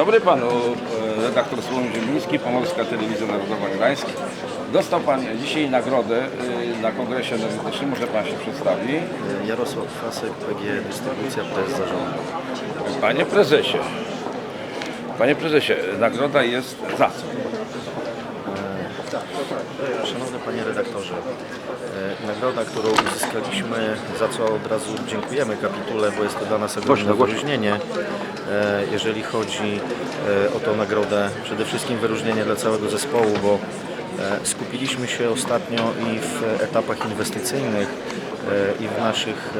dobry panu, e, redaktor Słowom Ziemliński, Pomorska Telewizja Narodowa Gdańsk. Dostał pan dzisiaj nagrodę e, na kongresie energetycznym, może pan się przedstawi. Jarosław Kwasek, PG Dystrybucja, prezes zarządu. Panie prezesie, panie prezesie, nagroda jest za co? Szanowny Panie Redaktorze, e, nagroda, którą uzyskaliśmy, za co od razu dziękujemy kapitule, bo jest to dla nas ogromne wyróżnienie, e, jeżeli chodzi e, o tą nagrodę. Przede wszystkim wyróżnienie dla całego zespołu, bo skupiliśmy się ostatnio i w etapach inwestycyjnych i w naszych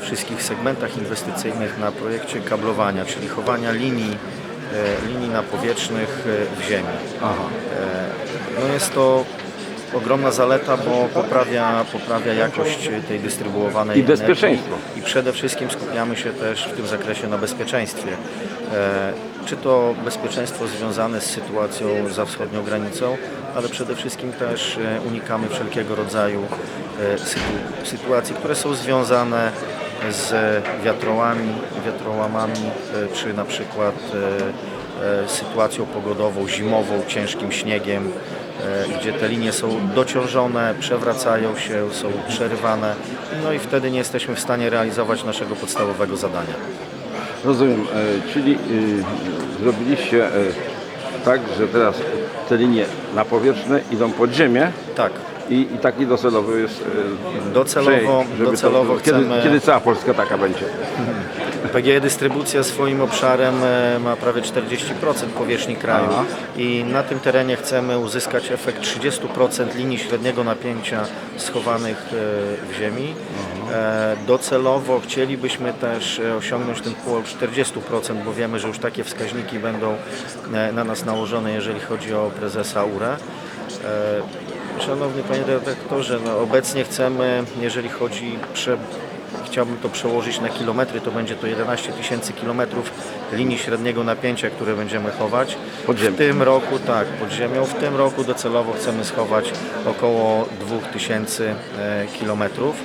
wszystkich segmentach inwestycyjnych na projekcie kablowania, czyli chowania linii, linii napowietrznych e, w ziemi. No jest to ogromna zaleta, bo poprawia, poprawia jakość tej dystrybuowanej I bezpieczeństwo. energii. I przede wszystkim skupiamy się też w tym zakresie na bezpieczeństwie. E, Czy to bezpieczeństwo związane z sytuacją za wschodnią granicą, ale przede wszystkim też e, unikamy wszelkiego rodzaju e, sytu- sytuacji, które są związane z wiatrołami, wiatrołamami, e, czy na przykład e, e, sytuacją pogodową, zimową, ciężkim śniegiem, gdzie te linie są dociążone, przewracają się, są przerywane, no i wtedy nie jesteśmy w stanie realizować naszego podstawowego zadania. Rozumiem, czyli e, zrobiliście tak, że teraz te linie napowietrzne idą pod ziemię? Tak, i, i taki docelowy jest e, Docelowo- żeby docelowo kiedy, chcemy- kiedy cała Polska taka będzie? PGE Dystrybucja swoim obszarem e, ma prawie 40% powierzchni kraju Aha. i na tym terenie chcemy uzyskać efekt 30% linii średniego napięcia schowanych e, w ziemi. E, Docelowo chcielibyśmy też osiągnąć ten pół 40%, bo wiemy, że już takie wskaźniki będą na nas nałożone, jeżeli chodzi o prezesa URE. Szanowny Panie Redaktorze, no obecnie chcemy, jeżeli chodzi prze, chciałbym to przełożyć na kilometry, to będzie to 11 tysięcy kilometrów linii średniego napięcia, które będziemy chować. Pod ziemią. W tym roku, tak, pod ziemią. W tym roku docelowo chcemy schować około 2000 e, kilometrów.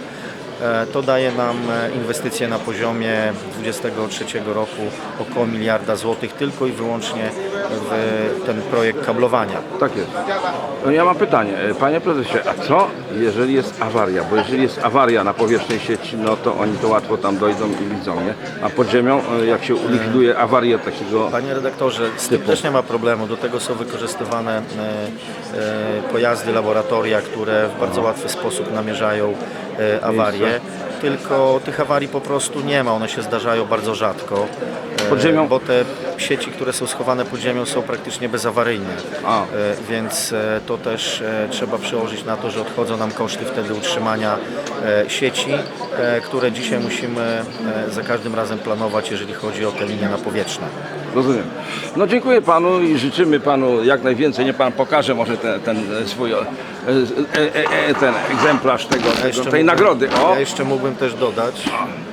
E, To daje nam e, inwestycje na poziomie 2023 roku około miliarda złotych tylko i wyłącznie w ten projekt kablowania. Tak jest. No ja mam pytanie, E, panie prezesie, a co jeżeli jest awaria? Bo jeżeli jest awaria na powierzchni sieci, no to oni to łatwo tam dojdą i widzą, nie? A pod ziemią, e, jak się likwiduje awarię takiego... Panie redaktorze, z tym Typu. też nie ma problemu. Do tego są wykorzystywane e, e, pojazdy, laboratoria, które w bardzo łatwy sposób namierzają e, awarie. Tylko tych awarii po prostu nie ma, one się zdarzają bardzo rzadko. E, Pod ziemią? Bo te sieci, które są schowane pod ziemią są praktycznie bezawaryjne. A. E, Więc e, to też trzeba przełożyć na to, że odchodzą nam koszty wtedy utrzymania sieci, które dzisiaj musimy za każdym razem planować, jeżeli chodzi o te linie napowietrzne. Rozumiem. No dziękuję panu i życzymy panu jak najwięcej. Nie pan pokaże może ten, ten swój, ten egzemplarz tego, tego tej mógłbym- nagrody. O, Ja jeszcze mógłbym też dodać,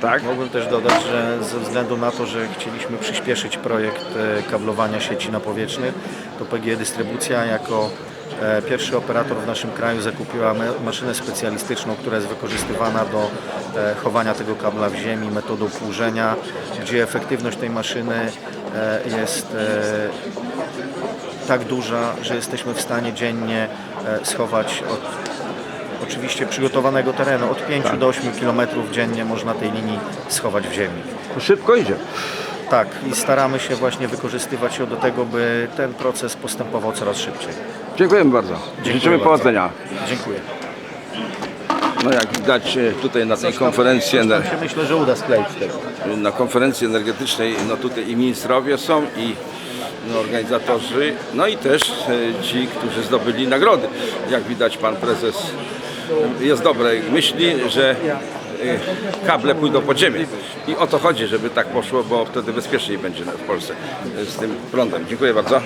tak? też dodać, że ze względu na to, że chcieliśmy przyspieszyć projekt e, kablowania sieci napowietrznych, to PGE Dystrybucja jako e, pierwszy operator w naszym kraju zakupiła maszynę specjalistyczną, która jest wykorzystywana do e, chowania tego kabla w ziemi metodą płużenia, gdzie efektywność tej maszyny jest tak duża, że jesteśmy w stanie dziennie schować od oczywiście przygotowanego terenu. Od 5 do 8 km dziennie można tej linii schować w ziemi. Szybko idzie. Tak, i staramy się właśnie wykorzystywać ją do tego, by ten proces postępował coraz szybciej. Dziękujemy bardzo. Dziękuję Życzymy bardzo. powodzenia. Dziękuę. No jak widać e, tutaj na tej konferencji, ener- się myślę, że uda skleić tego. na konferencji energetycznej, no tutaj i ministrowie są i no, organizatorzy, no i też e, ci, którzy zdobyli nagrody. Jak widać pan prezes jest dobrej myśli, że e, kable pójdą pod ziemię. I o to chodzi, żeby tak poszło, bo wtedy bezpieczniej będzie w Polsce z tym prądem. Dziękuję bardzo.